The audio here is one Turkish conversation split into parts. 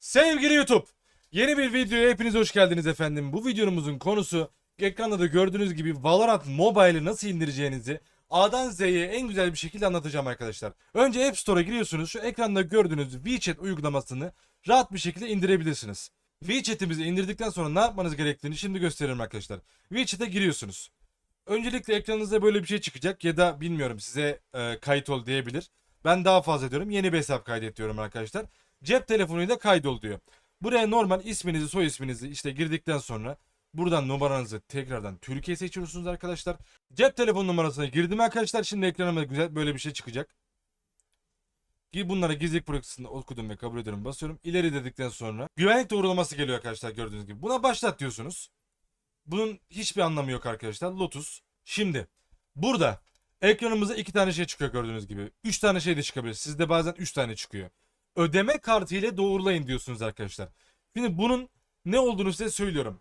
Sevgili YouTube, yeni bir videoya hepiniz hoş geldiniz efendim. Bu videomuzun konusu ekranda da gördüğünüz gibi Valorant Mobile'ı nasıl indireceğinizi A'dan Z'ye en güzel bir şekilde anlatacağım arkadaşlar. Önce App Store'a giriyorsunuz. Şu ekranda gördüğünüz WeChat uygulamasını rahat bir şekilde indirebilirsiniz. WeChat'imizi indirdikten sonra ne yapmanız gerektiğini şimdi gösteririm arkadaşlar. WeChat'e giriyorsunuz. Öncelikle ekranınızda böyle bir şey çıkacak ya da bilmiyorum size e, kayıt ol diyebilir. Ben daha fazla diyorum. Yeni bir hesap kaydet diyorum arkadaşlar. Cep telefonuyla kaydol diyor. Buraya normal isminizi, soy isminizi işte girdikten sonra buradan numaranızı tekrardan Türkiye seçiyorsunuz arkadaşlar. Cep telefon numarasına girdim arkadaşlar. Şimdi ekranıma güzel böyle bir şey çıkacak. Bunlara gizlilik projesini okudum ve kabul ediyorum basıyorum. İleri dedikten sonra güvenlik doğrulaması geliyor arkadaşlar gördüğünüz gibi. Buna başlat diyorsunuz. Bunun hiçbir anlamı yok arkadaşlar. Lotus. Şimdi burada ekranımıza iki tane şey çıkıyor gördüğünüz gibi. Üç tane şey de çıkabilir. Sizde bazen üç tane çıkıyor. Ödeme kartı ile doğrulayın diyorsunuz arkadaşlar. Şimdi bunun ne olduğunu size söylüyorum.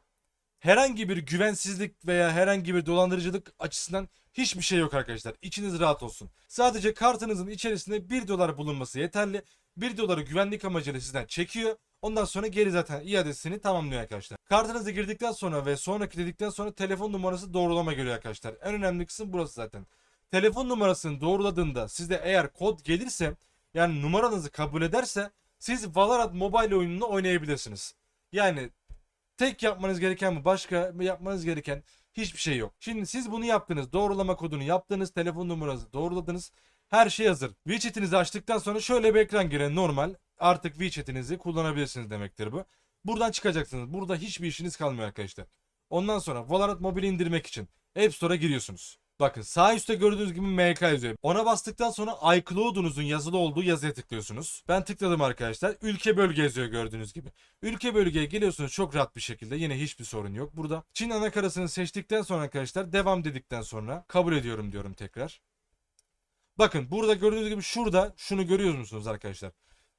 Herhangi bir güvensizlik veya herhangi bir dolandırıcılık açısından hiçbir şey yok arkadaşlar. İçiniz rahat olsun. Sadece kartınızın içerisinde 1 dolar bulunması yeterli. 1 doları güvenlik amacıyla sizden çekiyor. Ondan sonra geri zaten iadesini tamamlıyor arkadaşlar. Kartınızı girdikten sonra ve sonraki dedikten sonra telefon numarası doğrulama geliyor arkadaşlar. En önemli kısım burası zaten. Telefon numarasını doğruladığında sizde eğer kod gelirse yani numaranızı kabul ederse siz Valorant Mobile oyununu oynayabilirsiniz. Yani tek yapmanız gereken bu. Başka yapmanız gereken hiçbir şey yok. Şimdi siz bunu yaptınız. Doğrulama kodunu yaptınız. Telefon numaranızı doğruladınız. Her şey hazır. WeChat'inizi açtıktan sonra şöyle bir ekran gelen normal. Artık WeChat'inizi kullanabilirsiniz demektir bu. Buradan çıkacaksınız. Burada hiçbir işiniz kalmıyor arkadaşlar. Ondan sonra Valorant Mobile indirmek için App Store'a giriyorsunuz. Bakın sağ üstte gördüğünüz gibi MK yazıyor. Ona bastıktan sonra iCloud'unuzun yazılı olduğu yazıya tıklıyorsunuz. Ben tıkladım arkadaşlar. Ülke bölge yazıyor gördüğünüz gibi. Ülke bölgeye geliyorsunuz çok rahat bir şekilde. Yine hiçbir sorun yok burada. Çin anakarasını seçtikten sonra arkadaşlar devam dedikten sonra kabul ediyorum diyorum tekrar. Bakın burada gördüğünüz gibi şurada şunu görüyor musunuz arkadaşlar?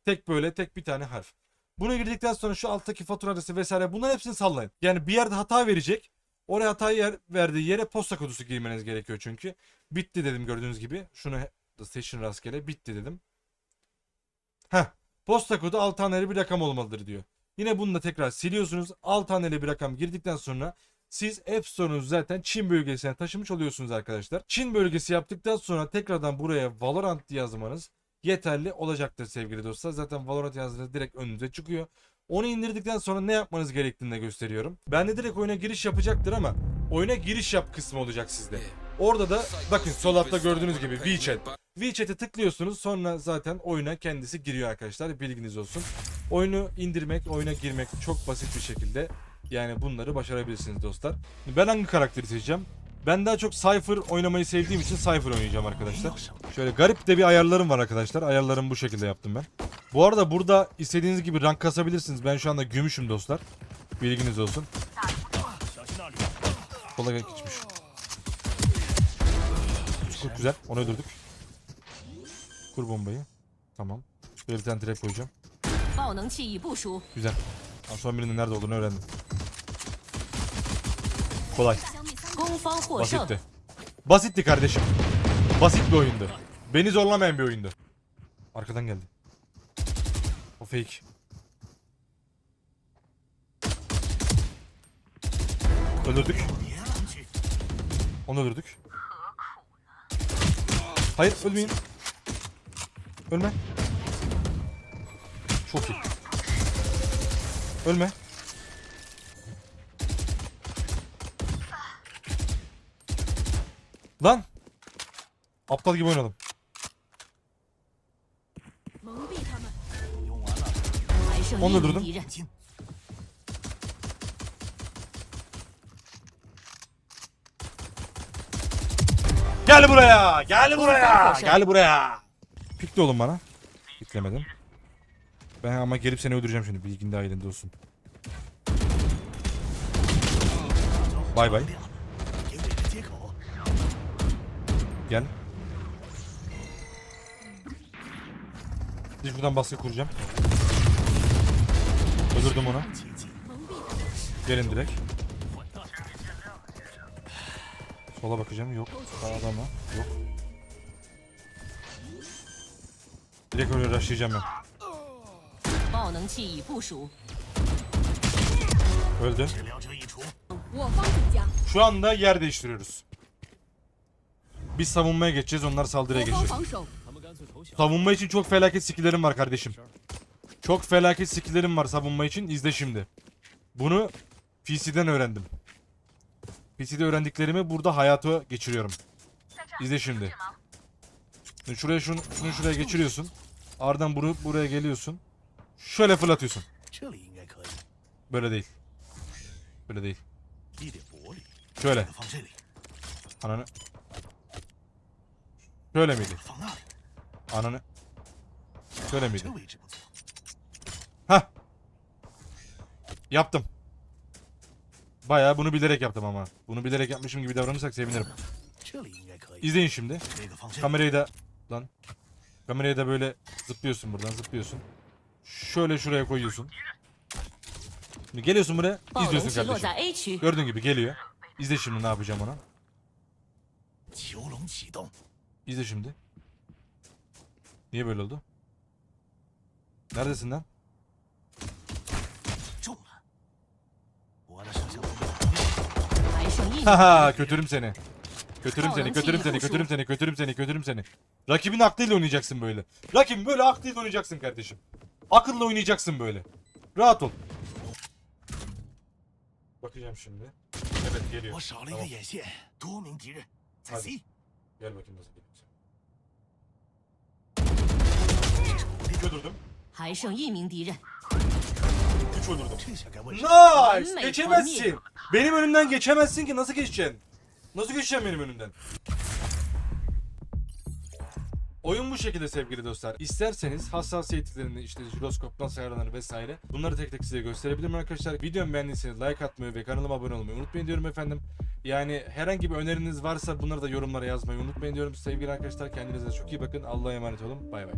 Tek böyle tek bir tane harf. Bunu girdikten sonra şu alttaki fatura adresi vesaire bunların hepsini sallayın. Yani bir yerde hata verecek. Oraya hata yer, verdiği yere posta kodusu girmeniz gerekiyor çünkü. Bitti dedim gördüğünüz gibi. Şunu station rastgele bitti dedim. Heh. Posta kodu 6 haneli bir rakam olmalıdır diyor. Yine bunu da tekrar siliyorsunuz. 6 haneli bir rakam girdikten sonra siz App Store'unuzu zaten Çin bölgesine taşımış oluyorsunuz arkadaşlar. Çin bölgesi yaptıktan sonra tekrardan buraya Valorant yazmanız yeterli olacaktır sevgili dostlar. Zaten Valorant yazdığınız direkt önünüze çıkıyor. Onu indirdikten sonra ne yapmanız gerektiğini de gösteriyorum. Ben de direkt oyuna giriş yapacaktır ama oyuna giriş yap kısmı olacak sizde. Orada da bakın sol altta gördüğünüz gibi WeChat. WeChat'e tıklıyorsunuz sonra zaten oyuna kendisi giriyor arkadaşlar bilginiz olsun. Oyunu indirmek, oyuna girmek çok basit bir şekilde yani bunları başarabilirsiniz dostlar. Ben hangi karakteri seçeceğim? Ben daha çok Cypher oynamayı sevdiğim için Cypher oynayacağım arkadaşlar. Şöyle garip de bir ayarlarım var arkadaşlar. Ayarlarımı bu şekilde yaptım ben. Bu arada burada istediğiniz gibi rank kasabilirsiniz. Ben şu anda gümüşüm dostlar. Bilginiz olsun. Kola geçmiş. Çok güzel. Onu öldürdük. Kur bombayı. Tamam. Bir tane trap koyacağım. Güzel. Son birinin nerede olduğunu öğrendim. Kolay. Basitti. Basitti kardeşim. Basit bir oyundu. Beni zorlamayan bir oyundu. Arkadan geldi. Fake. Öldürdük. Onu öldürdük. Hayır ölmeyin. Ölme. Çok iyi. Ölme. Lan. Aptal gibi oynadım. Onu öldürdüm. Gel buraya. Gel buraya. Gel buraya. Pikli oğlum bana. Piklemedim. Ben ama gelip seni öldüreceğim şimdi. Bilgin daha elinde olsun. Bay bay. Gel. Şimdi buradan baskı kuracağım. Öldürdüm onu. Gelin direkt. Sola bakacağım. Yok. Sağda mı? Yok. Direkt öyle rushlayacağım ben. Öldü. Şu anda yer değiştiriyoruz. Biz savunmaya geçeceğiz, onlar saldırıya geçecek. Savunma için çok felaket skillerim var kardeşim. Çok felaket skill'lerim var savunma için. İzle şimdi. Bunu PC'den öğrendim. PC'de öğrendiklerimi burada hayata geçiriyorum. İzle şimdi. Şuraya şunu, şunu şuraya geçiriyorsun. Ardından bunu buraya geliyorsun. Şöyle fırlatıyorsun. Böyle değil. Böyle değil. Şöyle. Ananı. Şöyle miydi? Ananı. Şöyle miydi? Hah. Yaptım. Bayağı bunu bilerek yaptım ama. Bunu bilerek yapmışım gibi davranırsak sevinirim. İzleyin şimdi. Kamerayı da... Lan. Kamerayı da böyle zıplıyorsun buradan zıplıyorsun. Şöyle şuraya koyuyorsun. Şimdi geliyorsun buraya izliyorsun kardeşim. Gördüğün gibi geliyor. İzle şimdi ne yapacağım ona. İzle şimdi. Niye böyle oldu? Neredesin lan? Kötürüm seni. Kötürüm seni, kötürüm seni, kötürüm seni, kötürüm seni, kötürüm seni. Rakibin aklıyla oynayacaksın böyle. Rakibin böyle aklıyla oynayacaksın kardeşim. Akılla oynayacaksın böyle. Rahat ol. Bakacağım şimdi. Evet geliyor. Tamam. Hadi. Gel bakayım nasıl geliyor. Götürdüm. 3 öldürdüm. Nice! Geçemezsin. Benim önümden geçemezsin ki nasıl geçeceksin? Nasıl geçeceksin benim önümden? Oyun bu şekilde sevgili dostlar. İsterseniz hassasiyetlerini işte jiroskop nasıl ayarlanır vesaire bunları tek tek size gösterebilirim arkadaşlar. Videomu beğendiyseniz like atmayı ve kanalıma abone olmayı unutmayın diyorum efendim. Yani herhangi bir öneriniz varsa bunları da yorumlara yazmayı unutmayın diyorum sevgili arkadaşlar. Kendinize çok iyi bakın. Allah'a emanet olun. Bay bay.